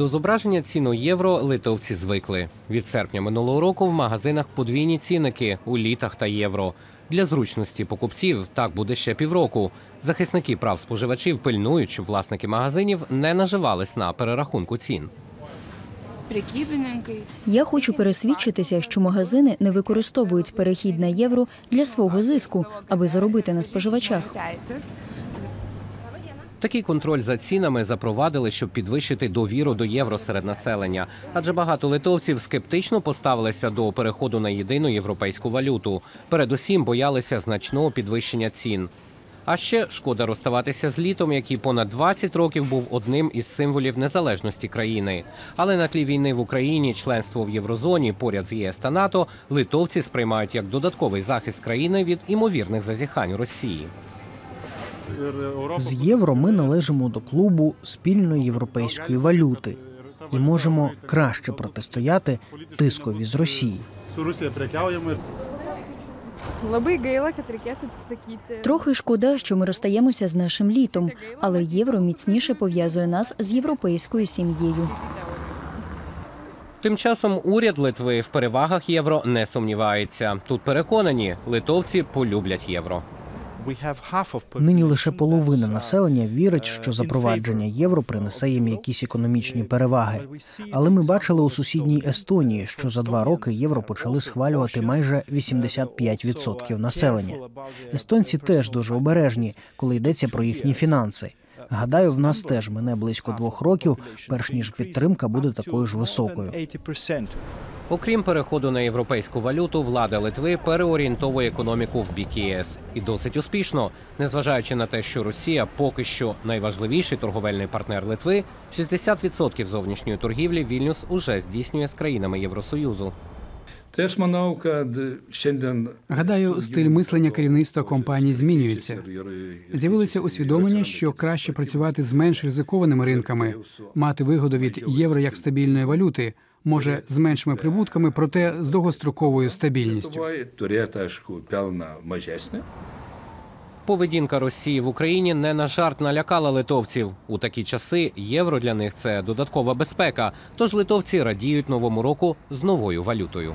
До зображення цін у євро литовці звикли. Від серпня минулого року в магазинах подвійні цінники у літах та євро. Для зручності покупців так буде ще півроку. Захисники прав споживачів пильнують, щоб власники магазинів не наживались на перерахунку цін. Я хочу пересвідчитися, що магазини не використовують перехід на євро для свого зиску, аби заробити на споживачах. Такий контроль за цінами запровадили, щоб підвищити довіру до євро серед населення. Адже багато литовців скептично поставилися до переходу на єдину європейську валюту. Передусім боялися значного підвищення цін. А ще шкода розставатися з літом, який понад 20 років був одним із символів незалежності країни. Але на тлі війни в Україні членство в єврозоні поряд з ЄС та НАТО литовці сприймають як додатковий захист країни від імовірних зазіхань Росії. З євро ми належимо до клубу спільної європейської валюти і можемо краще протистояти тискові з Росії. Трохи шкода, що ми розстаємося з нашим літом, але євро міцніше пов'язує нас з європейською сім'єю. Тим часом уряд Литви в перевагах євро не сумнівається. Тут переконані, литовці полюблять євро. Нині лише половина населення вірить, що запровадження євро принесе їм якісь економічні переваги. Але ми бачили у сусідній Естонії, що за два роки євро почали схвалювати майже 85% населення. Естонці теж дуже обережні, коли йдеться про їхні фінанси. Гадаю, в нас теж мине близько двох років, перш ніж підтримка буде такою ж високою. Окрім переходу на європейську валюту, влада Литви переорієнтовує економіку в бік ЄС і досить успішно, незважаючи на те, що Росія поки що найважливіший торговельний партнер Литви, 60% зовнішньої торгівлі Вільнюс уже здійснює з країнами Євросоюзу. Гадаю, стиль мислення керівництва компанії змінюється. З'явилося усвідомлення, що краще працювати з менш ризикованими ринками, мати вигоду від євро як стабільної валюти, може з меншими прибутками, проте з довгостроковою стабільністю. Поведінка Росії в Україні не на жарт налякала литовців. У такі часи євро для них це додаткова безпека. Тож литовці радіють новому року з новою валютою.